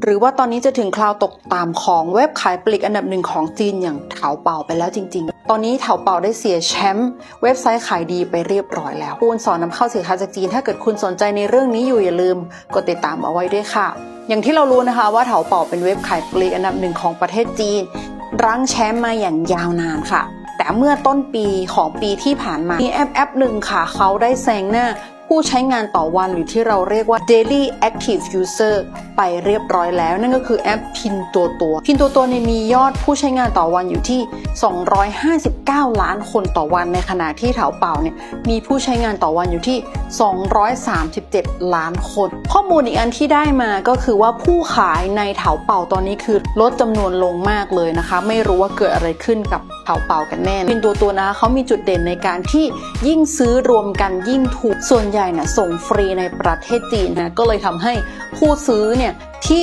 หรือว่าตอนนี้จะถึงคราวตกต่ำของเว็บขายปลีกอันดับหนึ่งของจีนอย่างเถาเป่าไปแล้วจริง ๆ ตอนนี้เถาเป่าได้เสียแชมป์เว็บไซต์ขายดีไปเรียบร้อยแล้วคุณสอนนำเข้าสินค้าจากจีน ถ้าเกิดคุณสนใจในเรื่องนี้อยู่อย่าลืมกดติดตามเอาไว้ด้วยค่ะ อย่างที่เรารู้นะคะว่าเถาเป่าเป็นเว็บขายปลีกอันดับหนึ่งของประเทศจีน รั้งแชมป์มาอย่างยาวนานค่ะ แต่เมื่อต้นปีของปีที่ผ่านมามีแอปแอปหนึ่งค่ะเขาได้แซงหน้า ผู้ใช้งานต่อวันหรือที่เราเรียกว่า daily active user ไปเรียบร้อยแล้ว นั่นก็คือแอปพินตัวตัวพินตัวตัวเนี่ยมียอดผู้ใช้งานต่อวันอยู่ที่ 259 ล้านคนต่อวันในขณะที่เถาเป่าเนี่ยมีผู้ใช้งานต่อวันอยู่ที่ 237 ล้านคน ข้อมูลอีกอันที่ได้มาก็คือว่าผู้ขายในเถาเป่าตอนนี้คือลดจำนวนลงมากเลยนะคะ ไม่รู้ว่าเกิดอะไรขึ้นกับเถาเป่ากันแน่พินตัวตัวนะคะเขามีจุดเด่นในการที่ยิ่งซื้อรวมกันยิ่งถูกส่วนใหญ่นะส่งฟรีในประเทศจีนนะก็เลยทำให้ผู้ซื้อเนี่ยที่